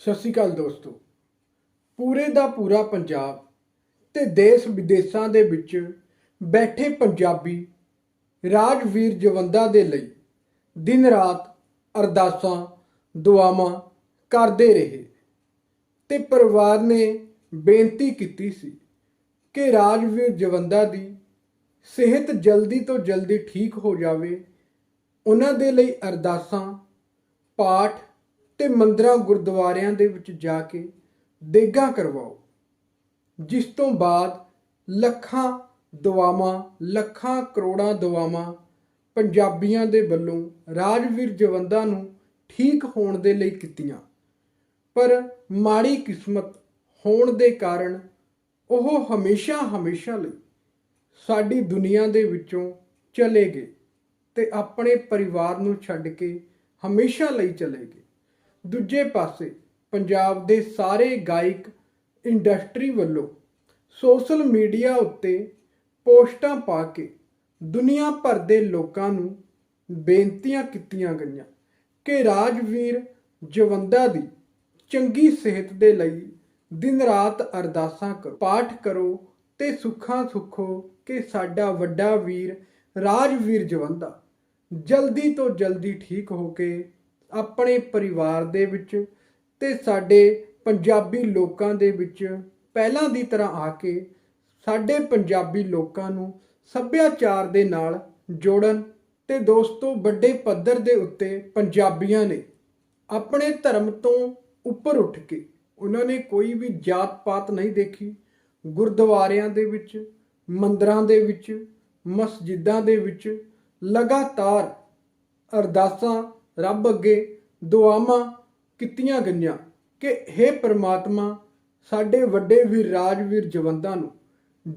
ਸਤਿ ਸ਼੍ਰੀ ਅਕਾਲ ਦੋਸਤੋ। ਪੂਰੇ ਦਾ ਪੂਰਾ ਪੰਜਾਬ ਤੇ ਦੇਸ਼ ਵਿਦੇਸ਼ਾਂ ਦੇ ਵਿੱਚ ਬੈਠੇ ਪੰਜਾਬੀ ਰਾਜਵੀਰ ਜਵੰਦਾ ਦੇ ਲਈ ਦਿਨ ਰਾਤ ਅਰਦਾਸਾਂ, ਦੁਆਵਾਂ ਕਰਦੇ ਰਹੇ ਤੇ ਪਰਿਵਾਰ ਨੇ ਬੇਨਤੀ ਕੀਤੀ ਸੀ ਕਿ ਰਾਜਵੀਰ ਜਵੰਦਾ ਦੀ ਸਿਹਤ ਜਲਦੀ ਤੋਂ ਜਲਦੀ ਠੀਕ ਹੋ ਜਾਵੇ। ਉਹਨਾਂ ਦੇ ਲਈ ਅਰਦਾਸਾਂ, ਪਾਠ ਤੇ ਮੰਦਰਾਂ ਗੁਰਦੁਆਰਿਆਂ ਦੇ ਵਿੱਚ ਜਾ ਕੇ ਦੇਗਾ ਕਰਵਾਓ। ਜਿਸ ਤੋਂ ਬਾਅਦ ਲੱਖਾਂ ਦੁਆਵਾਂ, ਲੱਖਾਂ ਕਰੋੜਾਂ ਦੁਆਵਾਂ ਪੰਜਾਬੀਆਂ ਦੇ ਵੱਲੋਂ ਰਾਜਵੀਰ ਜਵੰਦਾ ਨੂੰ ਠੀਕ ਹੋਣ ਦੇ ਲਈ ਕੀਤੀਆਂ। ਪਰ ਮਾੜੀ ਕਿਸਮਤ ਹੋਣ ਦੇ ਕਾਰਨ ਉਹ ਹਮੇਸ਼ਾ ਹਮੇਸ਼ਾ ਲਈ ਸਾਡੀ ਦੁਨੀਆ ਦੇ ਵਿੱਚੋਂ ਚਲੇ ਗਏ ਤੇ ਆਪਣੇ ਪਰਿਵਾਰ ਨੂੰ ਛੱਡ ਕੇ ਹਮੇਸ਼ਾ ਲਈ ਚਲੇ ਗਏ। ਦੂਜੇ ਪਾਸੇ ਪੰਜਾਬ ਦੇ ਸਾਰੇ ਗਾਇਕ ਇੰਡਸਟਰੀ ਵੱਲੋਂ ਸੋਸ਼ਲ ਮੀਡੀਆ ਉੱਤੇ ਪੋਸਟਾਂ ਪਾ ਕੇ ਦੁਨੀਆ ਭਰ ਦੇ ਲੋਕਾਂ ਨੂੰ ਬੇਨਤੀਆਂ ਕੀਤੀਆਂ ਗਈਆਂ ਕਿ ਰਾਜਵੀਰ ਜਵੰਦਾ ਦੀ ਚੰਗੀ ਸਿਹਤ ਦੇ ਲਈ ਦਿਨ ਰਾਤ ਅਰਦਾਸਾਂ ਕਰੋ, ਪਾਠ ਕਰੋ ਤੇ ਸੁੱਖਾਂ ਸੁੱਖੋ ਕਿ ਸਾਡਾ ਵੱਡਾ ਵੀਰ ਰਾਜਵੀਰ ਜਵੰਦਾ ਜਲਦੀ ਤੋਂ ਜਲਦੀ ਠੀਕ ਹੋ ਕੇ ਆਪਣੇ ਪਰਿਵਾਰ ਦੇ ਵਿੱਚ ਤੇ ਸਾਡੇ ਪੰਜਾਬੀ ਲੋਕਾਂ ਦੇ ਵਿੱਚ ਪਹਿਲਾਂ ਦੀ ਤਰ੍ਹਾਂ ਆ ਕੇ ਸਾਡੇ ਪੰਜਾਬੀ ਲੋਕਾਂ ਨੂੰ ਸੱਭਿਆਚਾਰ ਦੇ ਨਾਲ ਜੋੜਨ ਤੇ ਦੋਸਤੋ ਵੱਡੇ ਪੱਧਰ ਦੇ ਉੱਤੇ ਪੰਜਾਬੀਆਂ ਨੇ ਆਪਣੇ ਧਰਮ ਤੋਂ ਉੱਪਰ ਉੱਠ ਕੇ ਉਹਨਾਂ ਨੇ ਕੋਈ ਵੀ ਜਾਤ ਪਾਤ ਨਹੀਂ ਦੇਖੀ। ਗੁਰਦੁਆਰਿਆਂ ਦੇ ਵਿੱਚ, ਮੰਦਰਾਂ ਦੇ ਵਿੱਚ, ਮਸਜਿਦਾਂ ਦੇ ਵਿੱਚ ਲਗਾਤਾਰ ਅਰਦਾਸਾਂ ਰੱਬ ਅੱਗੇ ਦੁਆਵਾਂ ਕੀਤੀਆਂ ਗਈਆਂ ਕਿ हे ਪ੍ਰਮਾਤਮਾ, ਸਾਡੇ ਵੱਡੇ ਵੀਰ ਰਾਜਵੀਰ ਜਵੰਦਾਂ ਨੂੰ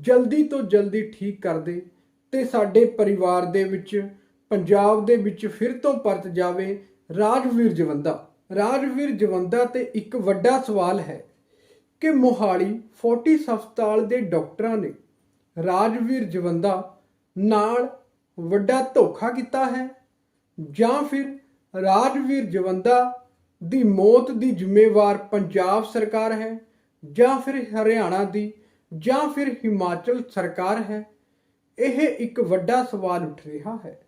ਜਲਦੀ ਤੋਂ ਜਲਦੀ ਠੀਕ ਕਰ ਦੇ ਤੇ ਸਾਡੇ ਪਰਿਵਾਰ ਦੇ ਵਿੱਚ, ਪੰਜਾਬ ਦੇ ਵਿੱਚ ਫਿਰ ਤੋਂ ਪਰਤ ਜਾਵੇ ਰਾਜਵੀਰ ਜਵੰਦਾ। ਰਾਜਵੀਰ ਜਵੰਦਾ ਤੇ ਇੱਕ ਵੱਡਾ ਸਵਾਲ ਹੈ ਕਿ ਮੋਹਾਲੀ ਫੋਰਟਿਸ ਹਸਪਤਾਲ ਦੇ ਡਾਕਟਰਾਂ ਨੇ ਰਾਜਵੀਰ ਜਵੰਦਾ ਨਾਲ ਵੱਡਾ ਧੋਖਾ ਕੀਤਾ ਹੈ ਜਾਂ ਫਿਰ ਰਾਜਵੀਰ ਜਵੰਦਾ ਦੀ ਮੌਤ ਦੀ ਜ਼ਿੰਮੇਵਾਰ ਪੰਜਾਬ ਸਰਕਾਰ ਹੈ ਜਾਂ ਫਿਰ ਹਰਿਆਣਾ ਦੀ ਜਾਂ ਫਿਰ ਹਿਮਾਚਲ ਸਰਕਾਰ ਹੈ? ਇਹ ਇੱਕ ਵੱਡਾ ਸਵਾਲ ਉੱਠ ਰਿਹਾ ਹੈ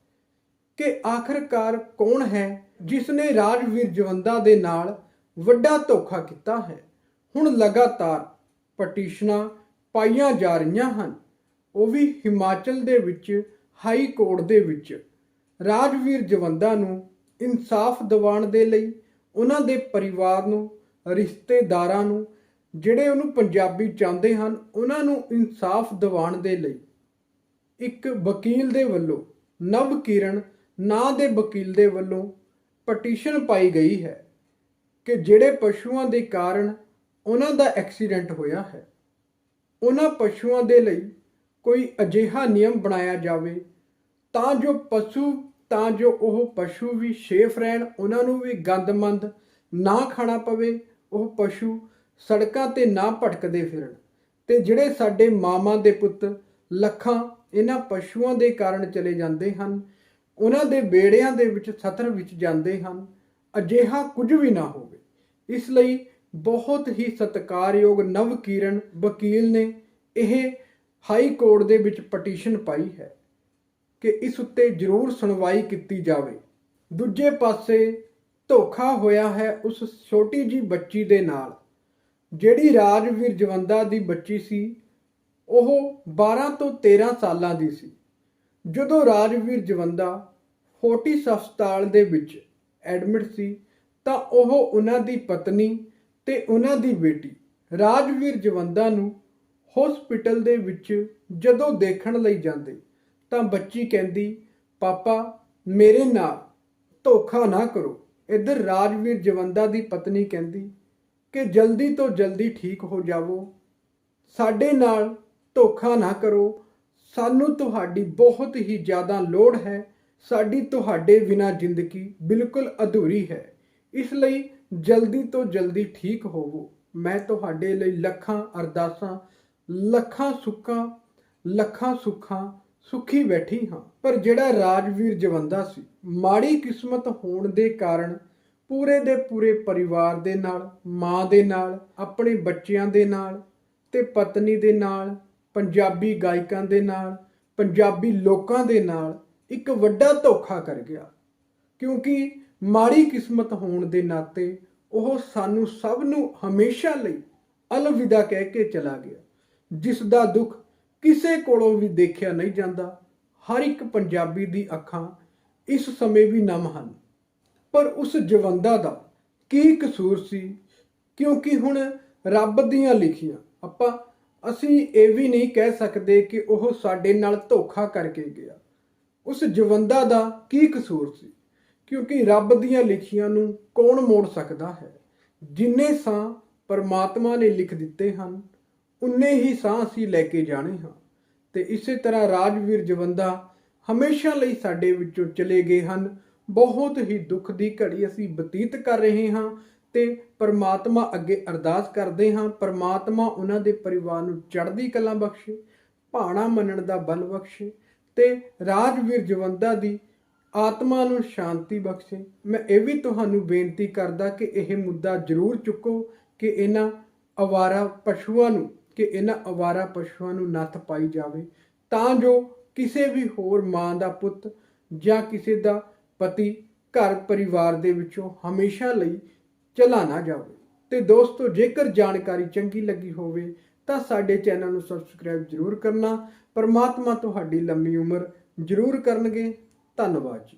ਕਿ ਆਖਰਕਾਰ ਕੌਣ ਹੈ ਜਿਸ ਨੇ ਰਾਜਵੀਰ ਜਵੰਦਾ ਦੇ ਨਾਲ ਵੱਡਾ ਧੋਖਾ ਕੀਤਾ ਹੈ? ਹੁਣ ਲਗਾਤਾਰ ਪਟੀਸ਼ਨਾਂ ਪਾਈਆਂ ਜਾ ਰਹੀਆਂ ਹਨ। ਉਹ ਵੀ ਹਿਮਾਚਲ ਦੇ ਵਿੱਚ, ਹਾਈ ਕੋਰਟ ਦੇ ਵਿੱਚ। ਰਾਜਵੀਰ ਜਵੰਦਾ ਨੂੰ ਇਨਸਾਫ ਦਿਵਾਉਣ ਦੇ ਲਈ ਉਹਨਾਂ ਦੇ ਪਰਿਵਾਰ ਨੂੰ, ਰਿਸ਼ਤੇਦਾਰਾਂ ਨੂੰ, ਜਿਹੜੇ ਉਹਨੂੰ ਪੰਜਾਬੀ ਚਾਹੁੰਦੇ ਹਨ, ਉਹਨਾਂ ਨੂੰ ਇਨਸਾਫ ਦਿਵਾਉਣ ਦੇ ਲਈ। ਇੱਕ ਵਕੀਲ ਦੇ ਵੱਲੋਂ, ਨਵ ਕਿਰਨ ਨਾਂ ਦੇ ਵਕੀਲ ਦੇ ਵੱਲੋਂ ਪਟੀਸ਼ਨ ਪਾਈ ਗਈ ਹੈ ਕਿ ਜਿਹੜੇ ਪਸ਼ੂਆਂ ਦੇ ਕਾਰਨ ਉਹਨਾਂ ਦਾ ਐਕਸੀਡੈਂਟ ਹੋਇਆ ਹੈ। ਉਹਨਾਂ ਪਸ਼ੂਆਂ ਦੇ ਲਈ ਕੋਈ ਅਜਿਹਾ ਨਿਯਮ ਬਣਾਇਆ ਜਾਵੇ ਤਾਂ ਜੋ ਪਸ਼ੂ ਤਾਂ ਜੋ ਉਹ ਪਸ਼ੂ ਵੀ ਸੇਫ ਰਹਿਣ, ਉਹਨਾਂ ਨੂੰ ਵੀ ਗੰਦਮੰਦ ਨਾ ਖਾਣਾ ਪਵੇ, ਉਹ ਪਸ਼ੂ ਸੜਕਾਂ ਤੇ ਨਾ ਭਟਕਦੇ ਫਿਰਨ। ਤੇ ਜਿਹੜੇ ਸਾਡੇ ਮਾਮਾ ਦੇ ਪੁੱਤ ਲੱਖਾਂ ਇਹਨਾਂ ਪਸ਼ੂਆਂ ਦੇ ਕਾਰਨ ਚਲੇ ਜਾਂਦੇ ਹਨ, ਉਹਨਾਂ ਦੇ ਬੇੜਿਆਂ ਦੇ ਵਿੱਚ, ਸਤਰ ਵਿੱਚ ਜਾਂਦੇ ਹਨ, ਅਜਿਹਾ ਕੁਝ ਵੀ ਨਾ ਹੋਵੇ। ਇਸ ਲਈ ਬਹੁਤ ਹੀ ਸਤਿਕਾਰਯੋਗ ਨਵਕੀਰਨ ਵਕੀਲ ਨੇ ਇਹ ਹਾਈ ਕੋਰਟ ਦੇ ਵਿੱਚ ਪਟੀਸ਼ਨ ਪਾਈ ਹੈ। ਕਿ ਇਸ ਉੱਤੇ ਜ਼ਰੂਰ ਸੁਣਵਾਈ ਕੀਤੀ ਜਾਵੇ। ਦੂਜੇ ਪਾਸੇ ਧੋਖਾ ਹੋਇਆ ਹੈ ਉਸ ਛੋਟੀ ਜੀ ਬੱਚੀ ਦੇ ਨਾਲ। ਜਿਹੜੀ ਰਾਜਵੀਰ ਜਵੰਦਾ ਦੀ ਬੱਚੀ ਸੀ, ਉਹ 12 ਤੋਂ 13 ਸਾਲਾਂ ਦੀ ਸੀ। ਜਦੋਂ ਰਾਜਵੀਰ ਜਵੰਦਾ ਫੋਰਟਿਸ ਹਸਪਤਾਲ ਦੇ ਵਿੱਚ ਐਡਮਿਟ ਸੀ, ਤਾਂ ਉਹ ਉਹਨਾਂ ਦੀ ਪਤਨੀ ਤੇ ਉਹਨਾਂ ਦੀ ਬੇਟੀ ਰਾਜਵੀਰ ਜਵੰਦਾ ਨੂੰ ਹਸਪੀਟਲ ਦੇ ਵਿੱਚ ਜਦੋਂ ਦੇਖਣ ਲਈ ਜਾਂਦੇ ਤਾਂ ਬੱਚੀ ਕਹਿੰਦੀ, ਪਾਪਾ, ਮੇਰੇ ਨਾਲ ਧੋਖਾ ਨਾ ਕਰੋ। ਇੱਧਰ ਰਾਜਵੀਰ ਜਵੰਦਾ ਦੀ ਪਤਨੀ ਕਹਿੰਦੀ, ਕਿ ਜਲਦੀ ਤੋਂ ਜਲਦੀ ਠੀਕ ਹੋ ਜਾਵੋ। ਸਾਡੇ ਨਾਲ ਧੋਖਾ ਨਾ ਕਰੋ। ਸਾਨੂੰ ਤੁਹਾਡੀ ਬਹੁਤ ਹੀ ਜ਼ਿਆਦਾ ਲੋੜ ਹੈ। ਸਾਡੀ ਤੁਹਾਡੇ ਬਿਨਾ ਜ਼ਿੰਦਗੀ ਬਿਲਕੁਲ ਅਧੂਰੀ ਹੈ। ਇਸ ਲਈ ਜਲਦੀ ਤੋਂ ਜਲਦੀ ਠੀਕ ਹੋਵੋ। ਮੈਂ ਤੁਹਾਡੇ ਲਈ ਲੱਖਾਂ ਅਰਦਾਸਾਂ, ਲੱਖਾਂ ਸੁੱਖਾਂ ਲੱਖਾਂ ਸੁੱਖਾਂ ਸੁੱਖੀ ਬੈਠੀ ਹਾਂ। ਪਰ ਜਿਹੜਾ ਰਾਜਵੀਰ ਜਵੰਦਾ ਸੀ, ਮਾੜੀ ਕਿਸਮਤ ਹੋਣ ਦੇ ਕਾਰਨ ਪੂਰੇ ਦੇ ਪੂਰੇ ਪਰਿਵਾਰ ਦੇ ਨਾਲ, ਮਾਂ ਦੇ ਨਾਲ, ਆਪਣੇ ਬੱਚਿਆਂ ਦੇ ਨਾਲ ਤੇ ਪਤਨੀ ਦੇ ਨਾਲ, ਪੰਜਾਬੀ ਗਾਇਕਾਂ ਦੇ ਨਾਲ, ਪੰਜਾਬੀ ਲੋਕਾਂ ਦੇ ਨਾਲ ਇੱਕ ਵੱਡਾ ਧੋਖਾ ਕਰ ਗਿਆ। ਕਿਉਂਕਿ ਮਾੜੀ ਕਿਸਮਤ ਹੋਣ ਦੇ ਨਾਤੇ ਉਹ ਸਾਨੂੰ ਸਭ ਨੂੰ ਹਮੇਸ਼ਾ ਲਈ ਅਲਵਿਦਾ ਕਹਿ ਕੇ ਚਲਾ ਗਿਆ ਜਿਸ ਦਾ ਦੁੱਖ ਕਿਸੇ ਕੋਲੋਂ ਵੀ ਦੇਖਿਆ ਨਹੀਂ ਜਾਂਦਾ, ਹਰ ਇੱਕ ਪੰਜਾਬੀ ਦੀ ਅੱਖਾਂ ਇਸ ਸਮੇਂ ਵੀ ਨਮ ਹਨ। ਪਰ ਉਸ ਜਵੰਦਾ ਦਾ ਕੀ ਕਸੂਰ ਸੀ? ਕਿਉਂਕਿ ਹੁਣ ਰੱਬ ਦੀਆਂ ਲਿਖੀਆਂ, ਆਪਾਂ, ਅਸੀਂ ਇਹ ਵੀ ਨਹੀਂ ਕਹਿ ਸਕਦੇ ਕਿ ਉਹ ਸਾਡੇ ਨਾਲ ਧੋਖਾ ਕਰਕੇ ਗਿਆ। ਉਸ ਜਵੰਦਾ ਦਾ ਕੀ ਕਸੂਰ ਸੀ? ਕਿਉਂਕਿ ਰੱਬ ਦੀਆਂ ਲਿਖੀਆਂ ਨੂੰ ਕੌਣ ਮੋੜ ਸਕਦਾ ਹੈ? ਜਿੰਨੇ ਸਾਹ ਪਰਮਾਤਮਾ ਨੇ ਲਿਖ ਦਿੱਤੇ ਹਨ ਉਨੇ ਹੀ ਸਾਹ ਅਸੀਂ ਲੈ ਕੇ ਜਾਣੇ ਹਾਂ। ਤੇ ਇਸੇ ਤਰ੍ਹਾਂ ਰਾਜਵੀਰ ਜਵੰਦਾ ਹਮੇਸ਼ਾ ਲਈ ਸਾਡੇ ਵਿੱਚੋਂ ਚਲੇ ਗਏ ਹਨ। ਬਹੁਤ ਹੀ ਦੁੱਖ ਦੀ ਘੜੀ ਅਸੀਂ ਬਤੀਤ ਕਰ ਰਹੇ ਹਾਂ ਤੇ ਪਰਮਾਤਮਾ ਅੱਗੇ ਅਰਦਾਸ ਕਰਦੇ ਹਾਂ। ਪਰਮਾਤਮਾ ਉਹਨਾਂ ਦੇ ਪਰਿਵਾਰ ਨੂੰ ਚੜ੍ਹਦੀ ਕਲਾ ਬਖਸ਼ੇ, ਭਾਣਾ ਮੰਨਣ ਦਾ ਬਲ ਬਖਸ਼ੇ ਤੇ ਰਾਜਵੀਰ ਜਵੰਦਾ ਦੀ ਆਤਮਾ ਨੂੰ ਸ਼ਾਂਤੀ ਬਖਸ਼ੇ। ਮੈਂ ਇਹ ਵੀ ਤੁਹਾਨੂੰ ਬੇਨਤੀ ਕਰਦਾ ਕਿ ਇਹ ਮੁੱਦਾ ਜ਼ਰੂਰ ਚੁੱਕੋ ਕਿ ਇਹਨਾਂ ਅਵਾਰਾ ਪਸ਼ੂਆਂ ਨੂੰ ਕਿ ਇਹਨਾਂ ਅਵਾਰਾ ਪਸ਼ੂਆਂ ਨੂੰ ਨੱਥ ਪਾਈ ਜਾਵੇ, ਤਾਂ ਜੋ ਕਿਸੇ ਵੀ ਹੋਰ ਮਾਂ ਦਾ ਪੁੱਤ ਜਾਂ ਕਿਸੇ ਦਾ ਪਤੀ ਘਰ ਪਰਿਵਾਰ ਦੇ ਵਿੱਚੋਂ ਹਮੇਸ਼ਾ ਲਈ ਚਲਾ ਨਾ ਜਾਵੇ। ਤੇ ਦੋਸਤੋ, ਜੇਕਰ ਜਾਣਕਾਰੀ ਚੰਗੀ ਲੱਗੀ ਹੋਵੇ, ਤਾਂ ਸਾਡੇ ਚੈਨਲ ਨੂੰ ਸਬਸਕ੍ਰਾਈਬ ਜ਼ਰੂਰ ਕਰਨਾ। ਪਰਮਾਤਮਾ ਤੁਹਾਡੀ ਲੰਮੀ ਉਮਰ ਜ਼ਰੂਰ ਕਰਨਗੇ। ਧੰਨਵਾਦ ਜੀ।